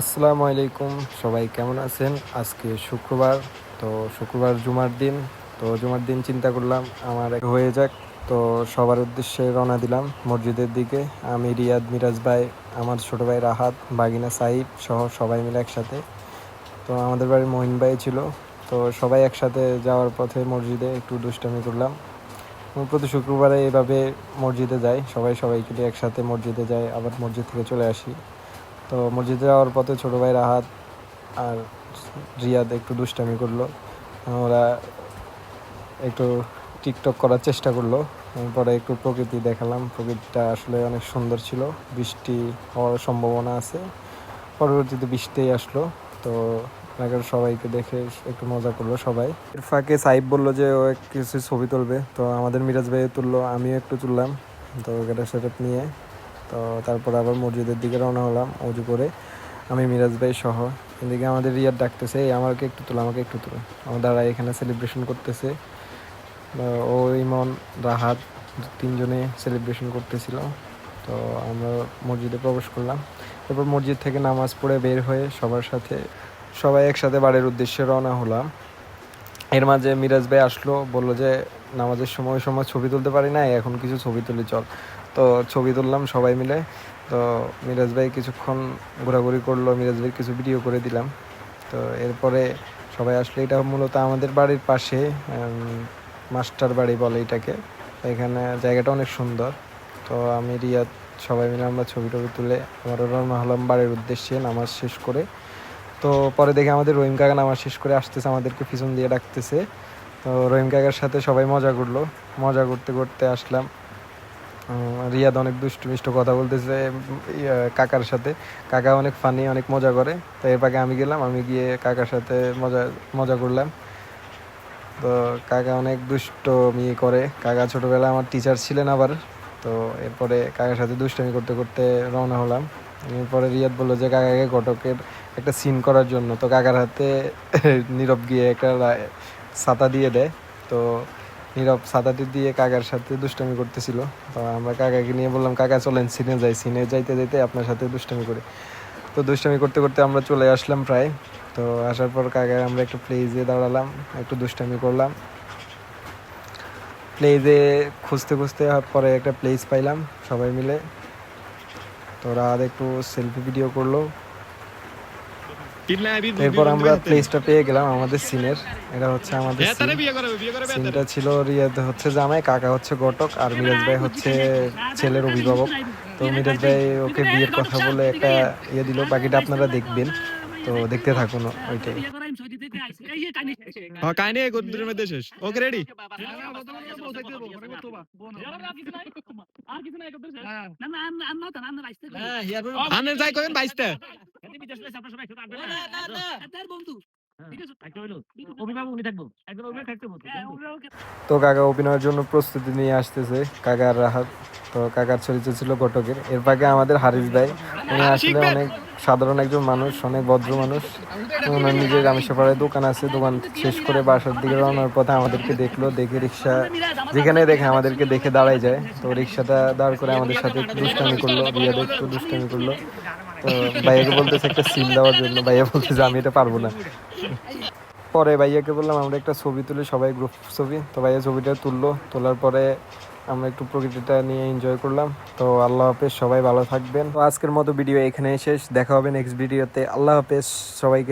আসসালামু আলাইকুম, সবাই কেমন আছেন? আজকে শুক্রবার, তো শুক্রবার জুমার দিন, তো জুমার দিন চিন্তা করলাম, আমার হয়ে যাক। তো সবার উদ্দেশ্যে রওনা দিলাম মসজিদের দিকে। আমি রিয়াদ মিরাজ ভাই, আমার ছোট ভাই রাহাত, বাগিনা সাহিব সহ সবাই মিলে একসাথে। তো আমাদের বাড়ির মহিন ভাই ছিল, তো সবাই একসাথে যাওয়ার পথে মসজিদে একটু দুষ্টামি করলাম। প্রতি শুক্রবারে এভাবে মসজিদে যাই, সবাই সবাইকে একসাথে মসজিদে যাই, আবার মসজিদ থেকে চলে আসি। তো মসজিদে যাওয়ার পথে ছোটো ভাই রাহাত আর রিয়াদ একটু দুষ্টামি করল। ওরা একটু টিকটক করার চেষ্টা করল। পরে একটু প্রকৃতি দেখালাম। প্রকৃতিটা আসলে অনেক সুন্দর ছিল। বৃষ্টি হওয়ার সম্ভাবনা আছে। পরবর্তীতে বৃষ্টিই আসলো। তো এলাকার সবাইকে দেখে একটু মজা করল সবাই। এর ফাঁকে সাহিব বলল যে, ও কিছু ছবি তুলবে। তো আমাদের মিরাজ ভাই তুললো, আমিও একটু তুললাম। তো এটা সেট নিয়ে তো তারপর আবার মসজিদের দিকে রওনা হলাম, উজু করে। আমি মিরাজ ভাই সহ। এদিকে আমাদের রিয়াদ ডাকতেছে, এই, আমাকে একটু তুলো, আমাকে একটু তুলো। আমার দ্বারা এখানে সেলিব্রেশন করতেছে। ও, ইমন, রাহাত তিনজনে সেলিব্রেশন করতেছিল। তো আমরা মসজিদে প্রবেশ করলাম। তারপর মসজিদ থেকে নামাজ পড়ে বের হয়ে সবার সাথে সবাই একসাথে বাড়ির উদ্দেশ্যে রওনা হলাম। এর মাঝে মিরাজ ভাই আসলো, বলল যে নামাজের সময় সময় ছবি তুলতে পারি না এখন কিছু ছবি তুলি, চল। তো ছবি তুললাম সবাই মিলে। তো মিরাজ ভাই কিছুক্ষণ ঘোরাঘুরি করল, মিরাজ ভাই কিছু ভিডিও করে দিলাম। তো এরপরে সবাই আসলে এটা মূলত আমাদের বাড়ির পাশে মাস্টার বাড়ি বলে এটাকে। এখানে জায়গাটা অনেক সুন্দর। তো আমি, রিয়াদ সবাই মিলে আমরা ছবি টবি তুলে আমরা হলাম বাড়ির উদ্দেশ্যে নামাজ শেষ করে। তো পরে দেখে আমাদের রহিম কাকা নামাজ শেষ করে আসতেছে, আমাদেরকে পিছন দিয়ে ডাকতেছে। তো রহিম কাকার সাথে সবাই মজা করল। মজা করতে করতে আসলাম। রিয়াদ অনেক দুষ্টু মিষ্ট কথা বলতেছে কাকার সাথে। কাকা অনেক ফানি অনেক মজা করে। তো এর পাকে আমি গেলাম, আমি গিয়ে কাকার সাথে মজা মজা করলাম। তো কাকা অনেক দুষ্ট মিয়ে করে। কাকা ছোটোবেলায় আমার টিচার ছিলেন আবার। তো এরপরে কাকার সাথে দুষ্টামি করতে করতে রওনা হলাম। এরপরে রিয়াদ বলল যে, কাকাকে ঘটকের একটা সিন করার জন্য। তো কাকার হাতে নীরব গিয়ে একটা ছাতা দিয়ে দেয়। তো নীরব ছাতাটি দিয়ে কাকার সাথে দুষ্টামি করতেছিল। তো আমরা কাকাকে নিয়ে বললাম, কাকা, চলেন সিনে যাই। সিনে যাইতে যাইতে আপনার সাথে দুষ্টামি করে। তো দুষ্টামি করতে করতে আমরা চলে আসলাম প্রায়। তো আসার পর কাকা আমরা একটু প্লেজে দাঁড়ালাম, একটু দুষ্টামি করলাম। প্লেজে খুঁজতে খুঁজতে পরে একটা প্লেস পাইলাম সবাই মিলে। তো রাত একটু সেলফি ভিডিও করল। এরপর আমরা প্লেসটা পেয়ে গেলাম আমাদের সিনের এটা হচ্ছে আমাদের। সিনটা ছিল রিয়াদ হচ্ছে জামাই কাকা হচ্ছে ঘটক আর মিরাজ ভাই হচ্ছে ছেলের অভিভাবক। তো মিরাজ ভাই ওকে বিয়ের কথা বলে একটা ইয়ে দিল বাকিটা আপনারা দেখবেন। তো দেখতে থাকুন ওইটাই। হ্যাঁ কাহিনী মধ্যে শেষ ওকে রেডি আনেন যাই করেন বাইশটা অভিভাবক উনি থাকব একজন অভিভাবক থাকতে বলতো তো কাকা অভিনয়ের জন্য প্রস্তুতি নিয়ে আসতেছে কাকার রাহাত তো কাকার চরিত্র ছিল ঘটকের এর পাকে আমাদের হারিস ভাই উনি আসলে অনেক সাধারণ একজন মানুষ, অনেক ভদ্র মানুষ। ওনার নিজের রামেশ্বরপাড়ায় দোকান আছে, দোকান শেষ করে বাসার দিকে রওনার পথে আমাদেরকে দেখল, দেখে রিক্সা যেখানে দেখে আমাদেরকে দেখে দাঁড়াই যায়। তো রিক্সাটা দাঁড় করে আমাদের সাথে একটু দুষ্টামি করল, রিয়াদ একটু দুষ্টামি করল। তো ভাইয়াকে বলতেছে একটা সিম দেওয়ার জন্য। ভাইয়া বলতেছে, আমি এটা পারব না। পরে ভাইয়াকে বললাম, আমরা একটা ছবি তুলি সবাই গ্রুপ ছবি। তো ভাইয়া ছবিটা তুললো। তোলার পরে আমরা একটু প্রকৃতিটা নিয়ে এনজয় করলাম। তো আল্লাহ হাফেজ, সবাই ভালো থাকবেন। তো আজকের মতো ভিডিও এখানে শেষ। দেখা হবে নেক্সট ভিডিওতে আল্লাহ হাফেজ, সবাইকে।